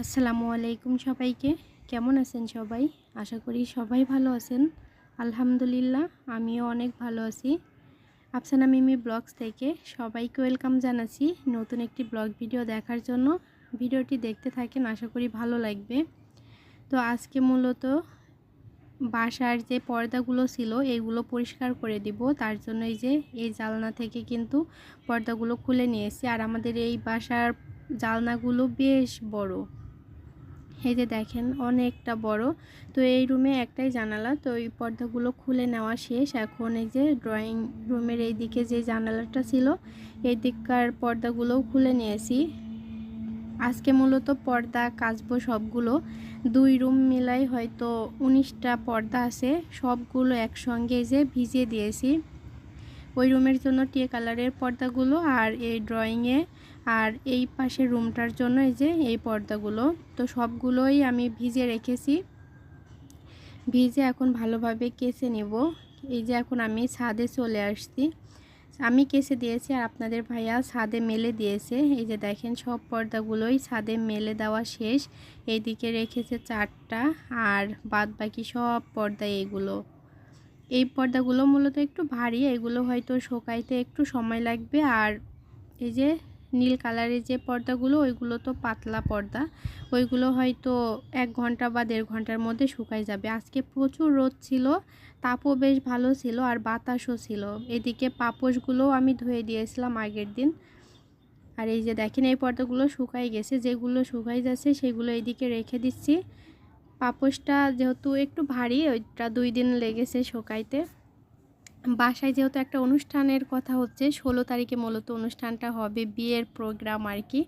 আসসালামু আলাইকুম সবাইকে। কেমন আছেন সবাই? আশা করি সবাই ভালো আছেন। আলহামদুলিল্লাহ, আমিও অনেক ভালো আছি। আফসানা মিমি ব্লগস থেকে সবাইকে ওয়েলকাম জানাচ্ছি নতুন একটি ব্লগ ভিডিও দেখার জন্য। ভিডিওটি দেখতে থাকেন, আশা করি ভালো লাগবে। তো আজকে মূলত বাসার যে পর্দাগুলো ছিল এইগুলো পরিষ্কার করে দিব। তার জন্য এই যে, এই জালনা থেকে কিন্তু পর্দাগুলো খুলে নিয়েছি। আর আমাদের এই বাসার জালনাগুলো বেশ বড়। এই যে দেখেন, অনেকটা বড়। তো এই রুমে একটাই জানালা, তো এই পর্দাগুলো খুলে নেওয়া শেষ। এখন এই যে ড্রয়িং রুমের এই দিকে যে জানালাটা ছিল এই দিককার পর্দাগুলোও খুলে নিয়েছি। আজকে মূলত পর্দা, কাচবো সবগুলো। দুই রুম মিলাই হয়তো উনিশটা পর্দা আছে, সবগুলো একসঙ্গে যে ভিজিয়ে দিয়েছি। ওই রুমের জন্য টিয়ে কালারের পর্দাগুলো আর এই ড্রয়িংয়ে আর এই পাশের রুমটার জন্য এই যে এই পর্দাগুলো। তো সবগুলোই আমি ভিজে রেখেছি। ভিজে এখন ভালোভাবে কেসে নেব। এই যে এখন আমি ছাদে চলে আসছি। আমি কেসে দিয়েছি আর আপনাদের ভাইয়া ছাদে মেলে দিয়েছে। এই যে দেখেন সব পর্দাগুলোই ছাদে মেলে দেওয়া শেষ। এইদিকে রেখেছে চারটা আর বাদ বাকি সব পর্দা এগুলো। এই পর্দাগুলো মূলত একটু ভারী, এগুলো হয়তো শোকাইতে একটু সময় লাগবে। আর এই যে নীল কালারের যে পর্দাগুলো, ওইগুলো তো পাতলা পর্দা। ওইগুলো হয়তো এক ঘণ্টা বা দেড় ঘণ্টার মধ্যে শুকাই যাবে। আজকে প্রচুর রোদ ছিল, তাপও বেশ ভালো ছিল আর বাতাসও ছিল। এদিকে পাপোশগুলোও আমি ধুয়ে দিয়েছিলাম আগের দিন। আর এই যে দেখেন, এই পর্দাগুলো শুকাই গেছে। যেগুলো শুকাই যাচ্ছে, সেগুলো এদিকে রেখে দিচ্ছি। পাপোশটা যেহেতু একটু ভারী, ওইটা দুই দিন লেগেছে শুকাইতে। বাসায় যেহেতু একটা অনুষ্ঠানের কথা হচ্ছে, ষোলো তারিখে মূলত অনুষ্ঠানটা হবে, বিয়ের প্রোগ্রাম আর কি।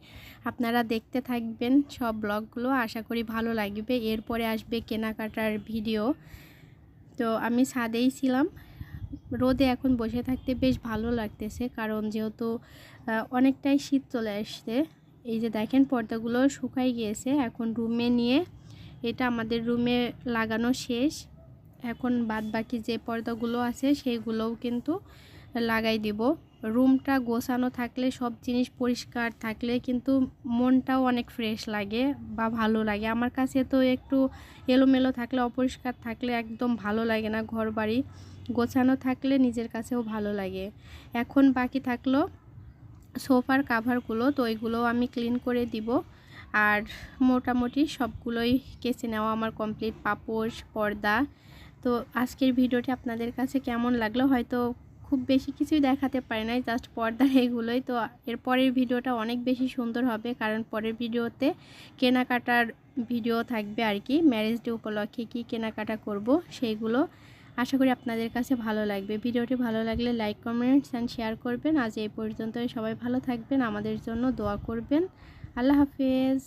আপনারা দেখতে থাকবেন সব ব্লগগুলো, আশা করি ভালো লাগবে। এরপরে আসবে কেনাকাটার ভিডিও। তো আমি ছাদেই ছিলাম। রোদে এখন বসে থাকতে বেশ ভালো লাগতেছে, কারণ যেহেতু অনেকটাই শীত চলে আসছে। এই যে দেখেন, পর্দাগুলো শুকাই গিয়েছে। এখন রুমে নিয়ে এটা আমাদের রুমে লাগানো শেষ। এখন বাদ বাকি যে পর্দাগুলো আছে, সেইগুলোও কিন্তু লাগাই দিব। রুমটা গোছানো থাকলে, সব জিনিস পরিষ্কার থাকলে কিন্তু মনটাও অনেক ফ্রেশ লাগে বা ভালো লাগে। আমার কাছে তো একটু এলোমেলো থাকলে, অপরিষ্কার থাকলে একদম ভালো লাগে না ঘর বাড়ি গোছানো থাকলে নিজের কাছেও ভালো লাগে। এখন বাকি থাকল সোফার কাভারগুলো তো ওইগুলো আমি ক্লিন করে দিব। আর মোটামুটি সবগুলোই কেচে নেওয়া আমার কমপ্লিট পাপোশ পর্দা। তো আজকের ভিডিওটি আপনাদের কাছে কেমন লাগল? হয়তো খুব বেশি কিছুই দেখাতে পারে নাই জাস্ট পর্দার এগুলোই। তো এর পরের ভিডিওটা অনেক বেশি সুন্দর হবে, কারণ পরের ভিডিওতে কেনাকাটার ভিডিও থাকবে আর কি। ম্যারেজ ডে উপলক্ষে কি কেনাকাটা করব সেইগুলো আশা করি আপনাদের কাছে ভালো লাগবে। ভিডিওটি ভালো লাগলে লাইক কমেন্টস অ্যান্ড শেয়ার করবেন। আজ এই পর্যন্ত সবাই ভালো থাকবেন, আমাদের জন্য দোয়া করবেন। আল্লাহ হাফেজ।